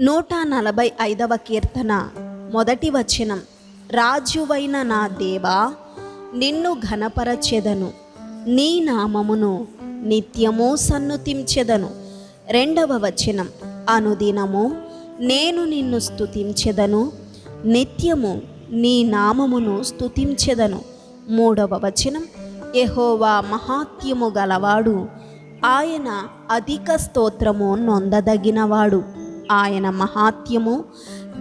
నూట నలభై ఐదవ కీర్తన మొదటి వచనం. రాజువైన నా దేవా నిన్ను ఘనపరచెదను. నీ నామమును నిత్యము సన్నుతించెదను. రెండవ వచనం. అనుదినము నేను నిన్ను స్తుతించెదను. నిత్యము నీ నామమును స్తుతించెదను. మూడవ వచనం. ఎహోవా మహాత్యము గలవాడు. ఆయన అధిక స్తోత్రము నొందదగినవాడు. ఆయన మహాత్యము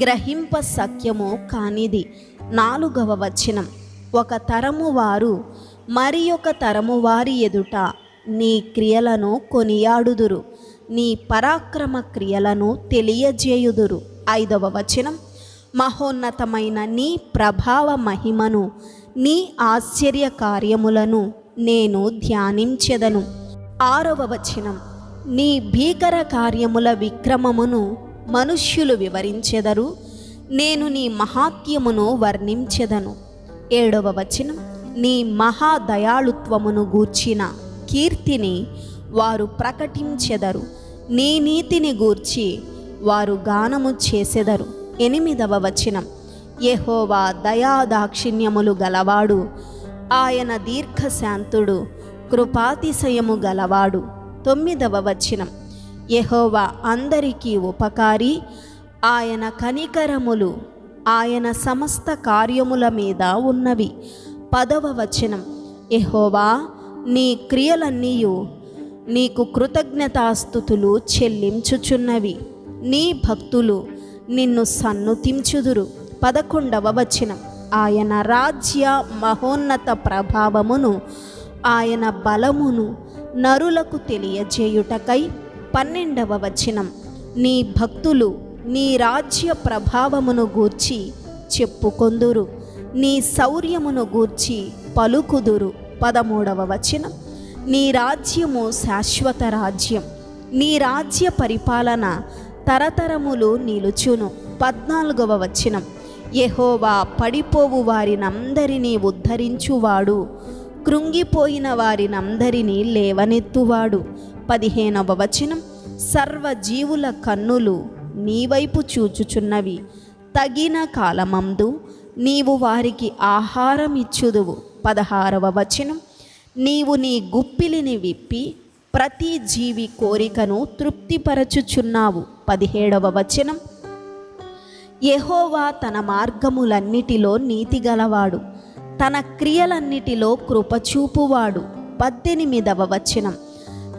గ్రహింప సత్యము కానిది. నాలుగవ వచనం. ఒక తరము వారు మరి ఒక తరము వారి ఎదుట నీ క్రియలను కొనియాడుదురు. నీ పరాక్రమ క్రియలను తెలియజేయుదురు. ఐదవ వచనం. మహోన్నతమైన నీ ప్రభావ మహిమను నీ ఆశ్చర్య కార్యములను నేను ధ్యానించెదను. ఆరవ వచనం. నీ భీకర కార్యముల విక్రమమును మనుష్యులు వివరించెదరు నేను నీ మహాత్యమును వర్ణించెదను. ఏడవ వచనం నీ మహాదయాళుత్వమును గూర్చిన కీర్తిని వారు ప్రకటించెదరు. నీ నీతిని గూర్చి వారు గానము చేసెదరు. ఎనిమిదవ వచనం యహోవా దయాదాక్షిణ్యములు గలవాడు ఆయన దీర్ఘశాంతుడు కృపాతిశయము గలవాడు. తొమ్మిదవ వచనం యహోవా అందరికీ ఉపకారి. ఆయన కనికరములు ఆయన సమస్త కార్యముల మీద ఉన్నవి. పదవ వచనం. యహోవా నీ క్రియలన్నీయు నీకు కృతజ్ఞతాస్థుతులు చెల్లించుచున్నవి. నీ భక్తులు నిన్ను సన్నుతించుదురు. పదకొండవ వచనం. ఆయన రాజ్య మహోన్నత ప్రభావమును ఆయన బలమును నరులకు తెలియజేయుటకై పన్నెండవ వచనం. నీ భక్తులు నీ రాజ్య ప్రభావమును గూర్చి చెప్పుకొందురు. నీ శౌర్యమును గూర్చి పలుకుదురు. పదమూడవ వచనం. నీ రాజ్యము శాశ్వత రాజ్యం. నీ రాజ్య పరిపాలన తరతరములు నిలుచును. పద్నాలుగవ వచనం. యహోవా పడిపోవు వారినందరినీ ఉద్ధరించువాడు. కృంగిపోయిన వారినందరినీ లేవనెత్తువాడు. పదిహేనవ వచనం. సర్వజీవుల కన్నులు నీ వైపు చూచుచున్నవి. తగిన కాలమందు నీవు వారికి ఆహారం ఇచ్చుదువు. పదహారవ వచనం. నీవు నీ గుప్పిలిని విప్పి ప్రతి జీవి కోరికను తృప్తిపరచుచున్నావు. పదిహేడవ వచనం. యహోవా తన మార్గములన్నిటిలో నీతిగలవాడు. తన క్రియలన్నిటిలో కృపచూపువాడు. పద్దెనిమిదవ వచనం.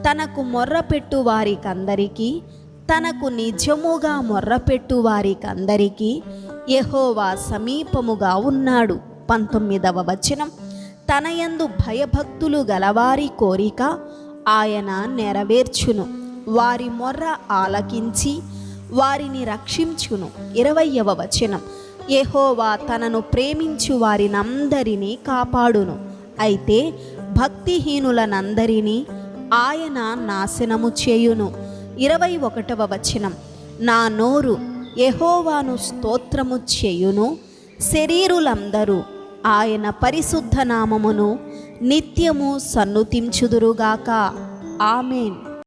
తనకు మొర్రపెట్టు వారికందరికీ తనకు నిజముగా మొర్రపెట్టు వారికందరికీ యహోవా సమీపముగా ఉన్నాడు. పంతొమ్మిదవ వచనం. తనయందు భయభక్తులు గలవారి కోరిక ఆయన నెరవేర్చును. వారి మొర్ర ఆలకించి వారిని రక్షించును. ఇరవయవ వచనం. యహోవా తనను ప్రేమించు వారినందరినీ కాపాడును. అయితే భక్తిహీనులనందరినీ ఆయన నాశనము చేయును. ఇరవై ఒకటవ వచనం. నా నోరు యహోవాను స్తోత్రము చేయును. శరీరులందరూ ఆయన పరిశుద్ధ నామమును నిత్యము సన్నుతించుదురుగాక. ఆమెన్.